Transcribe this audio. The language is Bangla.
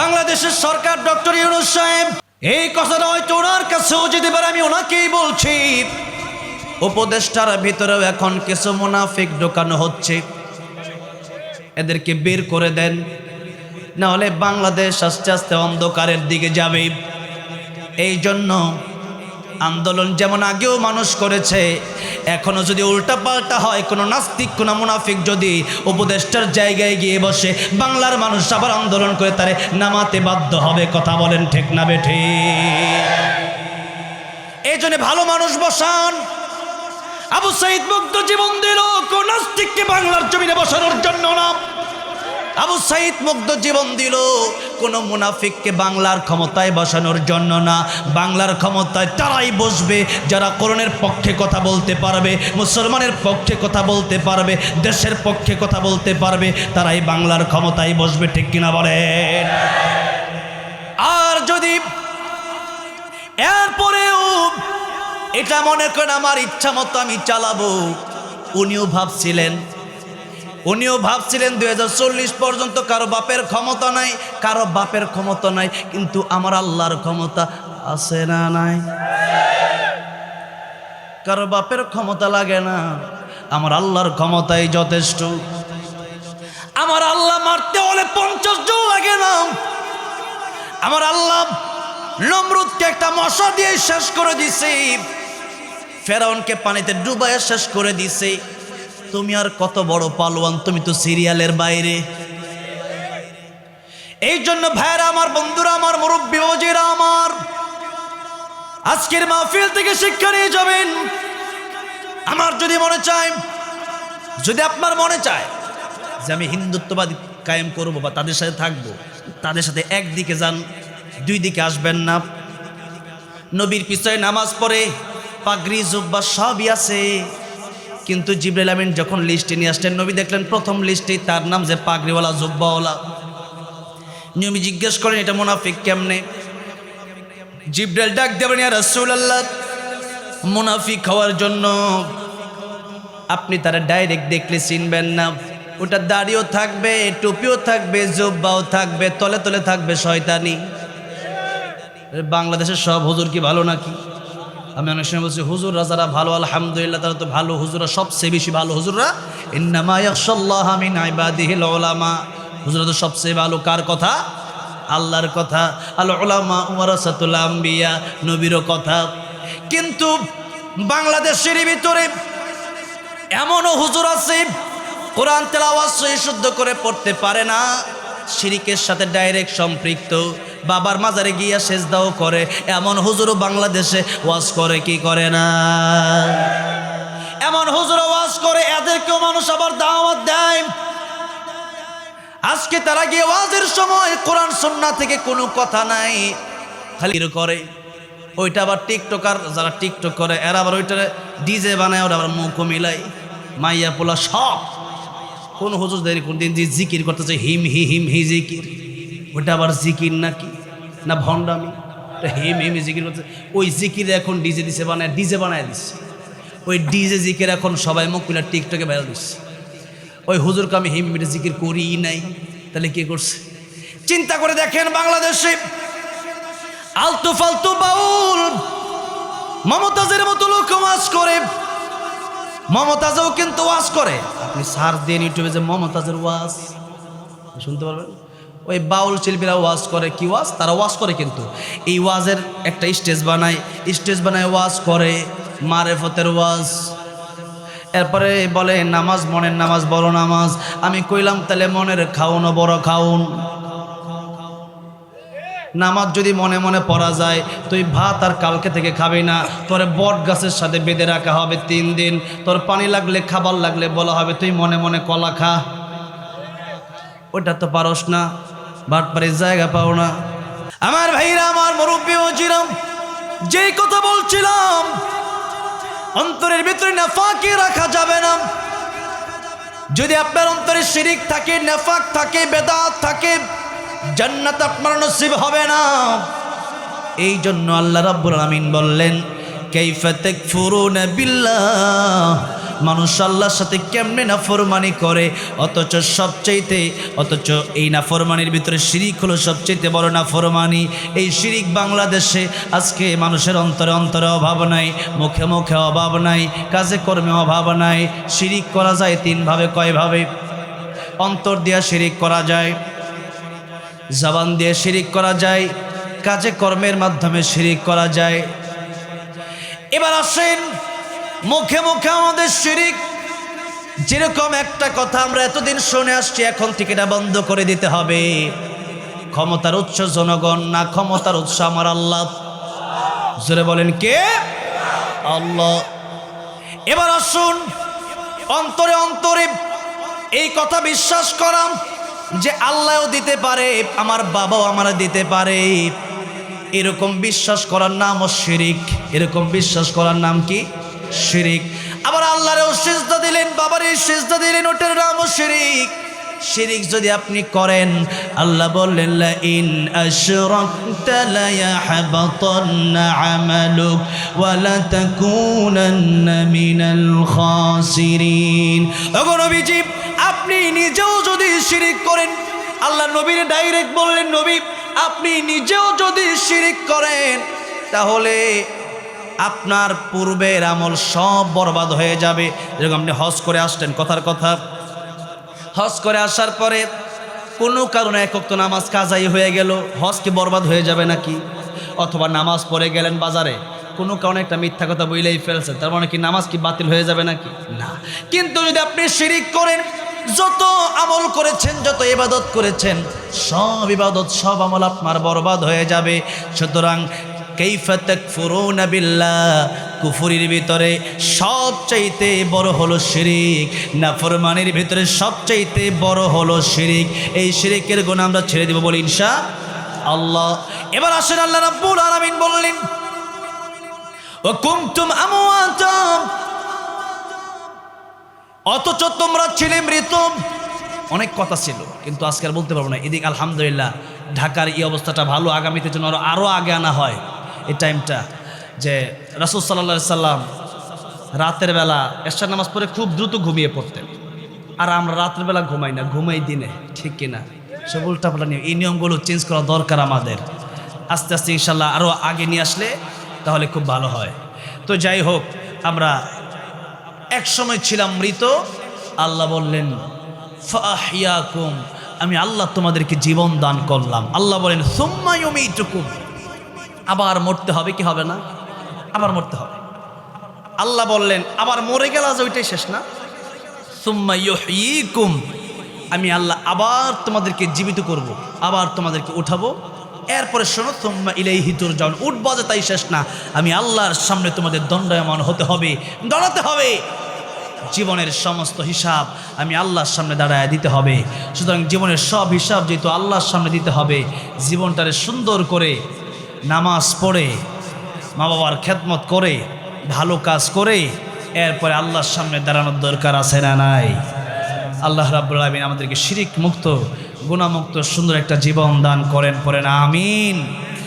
বাংলাদেশের সরকার ডক্টর ইউনুস সাহেব, এই কথাটা হয়তো ওনার কাছেও যেতে পারে, আমি ওনাকেই বলছি। উপদেষ্টার ভিতরেও এখন কিছু মুনাফিক ঢোকানো হচ্ছে। এদেরকে বের করে দেন না হলে বাংলাদেশ আস্তে আস্তে অন্ধকারের দিকে যাবে। এই জন্য আন্দোলন যেমন আগেও মানুষ করেছে, এখনও যদি উল্টা পাল্টা হয়, কোনো নাস্তিক, কোনো মুনাফিক যদি উপদেষ্টার জায়গায় গিয়ে বসে বাংলার মানুষ আবার আন্দোলন করে তারে নামাতে বাধ্য হবে, কথা বলেন ঠিক না বেঠে এই জন্য ভালো মানুষ বসান। আবু সাইদ মুক্ত জীবন দিল, কোন নাস্তিককে বাংলার জমিনে বসানোর জন্য না। আবু সাইদ মুগ্ধ জীবন দিল। কোন মুনাফিককে বাংলার ক্ষমতায় বসানোর জন্য না। বাংলার ক্ষমতায় তারাই বসবে, যারা করণের পক্ষে কথা বলতে পারবে, মুসলমানের পক্ষে কথা বলতে পারবে, দেশের পক্ষে কথা বলতে পারবে, তারাই বাংলার ক্ষমতায় বসবে, ঠিক কিনা বলেন? আর যদি এরপরেও এটা মনে করেন, আমার ইচ্ছা মতো আমি চালাবো। উনিও ভাবছিলেন উনিও ভাবছিলেন দু হাজার চল্লিশ পর্যন্ত কারও বাপের ক্ষমতা নাই, কারও বাপের ক্ষমতা নাই, কিন্তু আমার আল্লাহর ক্ষমতা আছে না নাই। কারও বাপের ক্ষমতা লাগে না, আমার আল্লাহর ক্ষমতাই যথেষ্ট। আমার আল্লাহ মারতে হলে পঞ্চাশ জন লাগে না। আমার আল্লাহ নমরুদকে একটা মশা দিয়ে শেষ করে দিছে। ফেরাউনকে পানিতে ডুবাইয়া শেষ করে দিছে। তুমি আর কত বড় পালোয়ান, তুমি তো সিরিয়ালের বাইরে। এই জন্য ভাইরা আমার, বন্ধুরা আমার, মুরব্বী আমার, আজকের মাহফিল থেকে শিক্ষা নিয়ে যাবেন। আমার যদি মনে চায়, যদি আপনার মনে চায় যে আমি হিন্দুত্ববাদী কায়েম করব বা তাদের সাথে থাকব, তাদের সাথে একদিকে যান, দুই দিকে আসবেন না। নবীর পিছনে নামাজ পড়ে, পাগড়ি, জুব্বা সবই আছে। কিন্তু জিব্রাইল আমিন যখন লিস্টে নিয়ে আসলেন, নবী দেখলেন প্রথম লিস্টেই তার নাম যে পাগড়িওয়ালা, জুব্বাওয়ালা। নবী জিজ্ঞেস করেন, এটা মুনাফিক কেমনে? জিব্রাইল ডাক দেবেন ইয়া রাসূলুল্লাহ, মুনাফিক হওয়ার জন্য আপনি তারা ডাইরেক্ট দেখলে চিনবেন না। ওটা দাড়িও থাকবে, টুপিও থাকবে, জব্বাও থাকবে, তলে তলে থাকবে শয়তানি। বাংলাদেশের সব হুজুর কি ভালো নাকি? আমি অনেক সময় বলছি, হুজুররা যারা ভালো, আলহামদুলিল্লাহ, তারা তো ভালো হুজুরা সবচেয়ে বেশি ভালো হুজুররা। ইন্নামা ইয়াখশাল্লাহ ইবাদিহিল উলামা। হুজুরা তো সবচেয়ে ভালো কার কথা? আল্লাহর কথা। আল উলামা ওয়ারাসাতুল আম্বিয়া, নবীরও কথা। কিন্তু বাংলাদেশের ভিতরে এমনও হুজুর আছে, কোরআন তেলাওয়াজ শুদ্ধ করে পড়তে পারে না, শিরিকের সাথে ডাইরেক্ট সম্পৃক্ত। বাবার মাজারে গিয়া সেজদাও করে। এমন হুজুরও বাংলাদেশে ওয়াজ করে, কি করে না? এমন হুজুর ওয়াজ করে, এদেরকেও মানুষ আবার দাওয়াত দেয়। আজকে তারা গিয়ে ওয়াজের সময় কোরআন সন্না থেকে কোনো কথা নাই। খালি করে। ওইটা আবার টিকটকার যারা টিকটক করে, এরা আবার ওইটা ডিজে বানায়, ওরা আবার মুখ মিলাই মাইয়া পোলা সব। কোন হুজুর দেরি কোন দিন জিকির করতেছে, হিম হি হিম হি জিকির। ওটা আবার জিকির নাকি? না ভণ্ডামি? হিম হিম জিকির করতে ওই জিকির এখন ডিজে দিছে, বানায়, ডিজে বানায় দিচ্ছে ওই ডিজে জিকির এখন সবাই মুখ খুলে টিকটকে বেড়া দিচ্ছে ওই হুজুরকে আমি হিম মিটে জিকির করি নাই। তাহলে কে করছে? চিন্তা করে দেখেন বাংলাদেশে আলতু ফালতু বাউল মমতাজের মতো লোক ওয়াজ করে। মমতাজও কিন্তু ওয়াজ করে। আপনি সার্চ দেন ইউটিউবে যে মমতাজের ওয়াজ, শুনতে পারবেন? ওই বাউল শিল্পীরা ওয়াজ করে, কি ওয়াজ? তারা ওয়াজ করে কিন্তু। এই ওয়াজের একটা স্টেজ বানায়। স্টেজ বানায় ওয়াজ করে মারেফতের ওয়াজ। এরপরে বলে, নামাজ, মনের নামাজ, বড় নামাজ। আমি কইলাম, তাহলে মনের খাউন বড় খাউন নামাজ যদি মনে মনে পড়া যায়, তুই ভাত আর কালকে থেকে খাবি না। তোর বট গাছের সাথে বেঁধে রাখা হবে তিন দিন। তোর পানি লাগলে, খাবার লাগলে বলা হবে, তুই মনে মনে কলা খা। ওটা তো পারস না। ভাটপাড়ির জায়গা পাও না। আমার ভাইরা, আমার মুরব্বী বলছিলাম যেই কথা বলছিলাম, অন্তরের ভিতরে নেফাকে রাখা যাবে না। যদি আপনার অন্তরে শিরিক থাকে, নেফাক থাকে, বেদাত থাকে, জান্নাত আপনার নসিব হবে না। এই জন্য আল্লাহ রাব্বুল আমিন বললেন, কাইফা তাকফুরুনা বিল্লাহ? মানুষ আল্লাহর সাথে কেমনে নাফরমানি করে? অথচ সবচাইতে, অথচ এই নাফরমানির ভিতরে শিরিক হলো সবচাইতে বড় নাফরমানি। এই শিরিক বাংলাদেশে আজকে মানুষের অন্তরে অন্তরে অভাব নাই, মুখে মুখে অভাব নাই, কাজে কর্মে অভাব নাই। শিরিক করা যায় তিনভাবে, কয়ভাবে? অন্তর দিয়া শিরিক করা যায়, জবান দিয়ে শিরিক করা যায়, কাজে কর্মের মাধ্যমে শিরিক করা যায়। এবার আসেন মুখে মুখে আমাদের শিরিক। যেরকম একটা কথা আমরা এতদিন শুনে আসছি, এখন থেকে এটা বন্ধ করে দিতে হবে। ক্ষমতার উৎস জনগণ, না ক্ষমতার উৎস আমার আল্লাহ। জোরে বলেন কে? আল্লাহ। এবার আসুন, অন্তরে অন্তরে এই কথা বিশ্বাস করাম যে আল্লাহও দিতে পারে, আমার বাবাও আমার দিতে পারে। এরকম বিশ্বাস করার নাম ও শিরিক। এরকম বিশ্বাস করার নাম কি? শিরিক। আবার আল্লাহরেও সিজদা দিলেন বাবারই সিজদা দিলেন, ওটার নাম শিরিক। শিরিক যদি আপনি করেন, আল্লাহ বললেন লা ইন আশরাকতা লা ইয়াহবাতান্না আমালুক ওয়া লা তাকুনান্না মিনাল খাসিরিন। ওগো নবীজি, আপনি নিজেও যদি শিরিক করেন, আল্লাহ নবীর ডাইরেক্ট বললেন, নবী, আপনি নিজেও যদি শিরিক করেন, তাহলে আপনার পূর্বের আমল সব বরবাদ হয়ে যাবে। যেরকম আপনি হজ করে আসলেন, কথার কথা। হজ করে আসার পরে কোনো কারণে একক তো নামাজ কাজাই হয়ে গেল, হজ কি বরবাদ হয়ে যাবে নাকি? অথবা নামাজ পড়ে গেলেন বাজারে, কোনো কারণে একটা মিথ্যা কথা বইলেই ফেলছেন, তার মানে কি নামাজ কি বাতিল হয়ে যাবে নাকি? না। কিন্তু যদি আপনি শিরিক করেন, যত আমল করেছেন, যত ইবাদত করেছেন, সব ইবাদত, সব আমল আপনার বরবাদ হয়ে যাবে। সুতরাং কাইফা তাকফুরুনা বিল্লাহ? কুফুরির ভিতরে সবচাইতে বড় হলো শিরিক। নাফরমানির ভিতরে সবচাইতে বড় হলো শিরিক। এই শিরিকের গুণ আমরা ছেড়ে দেব বলি ইনশা আল্লাহ। এবার আসেন আল্লাহ রাব্বুল আলামিন বললেন, ও কুমতুম আমওয়াতাম? অথচ তোমরা ছিলে মৃত অনেক কথা ছিল, কিন্তু আজকে আর বলতে পারব না। এদিক আলহামদুলিল্লাহ, ঢাকার এই অবস্থাটা ভালো, আগামীতে যেন আরও আরও আগে আনা হয়। এই টাইমটা যে রাসুল সাল্লা সাল্লাম রাতের বেলা এশার নামাজ পড়ে খুব দ্রুত ঘুমিয়ে পড়তেন। আর আমরা রাতের বেলা ঘুমাই না, ঘুমাই দিনে, ঠিক কিনা? সব উল্টাপাল্টা নিয়ম। এই নিয়মগুলো চেঞ্জ করা দরকার আমাদের। আস্তে আস্তে ইনশাল্লাহ আরও আগে নিয়ে আসলে তাহলে খুব ভালো হয়। তো যাই হোক, আমরা এক সময় ছিলাম মৃত। আল্লাহ বললেন, ফাহিয়াকুম। আমি আল্লাহ তোমাদেরকে জীবন দান করলাম। আল্লাহ বলেন সুম্মায়ুমিটুকুম আবার মরতে হবে কি হবে না? আবার মরতে হবে। আল্লাহ বললেন, আবার মরে গেল আজ ওইটাই শেষ না? সুম্মাইকুম আমি আল্লাহ আবার তোমাদেরকে জীবিত করব। আবার তোমাদেরকে উঠাবো। এরপরে শোনো তোমরা ইলাই হিতুর যান উঠবো যে তাই শেষ না। আমি আল্লাহর সামনে তোমাদের দণ্ডায়মান হতে হবে, দাঁড়াতে হবে। জীবনের সমস্ত হিসাব আমি আল্লাহর সামনে দাঁড়ায় দিতে হবে। সুতরাং জীবনের সব হিসাব যেহেতু আল্লাহর সামনে দিতে হবে, জীবনটারে সুন্দর করে নামাজ পড়ে, মা বাবার খেদমত করে, ভালো কাজ করে, এরপরে আল্লাহর সামনে দাঁড়ানোর দরকার আছে না নাই? আল্লাহ রাব্বুল আলমিন আমাদেরকে শিরিক মুক্ত গুণামুক্ত সুন্দর একটা জীবন দান করেন পরেন আমিন।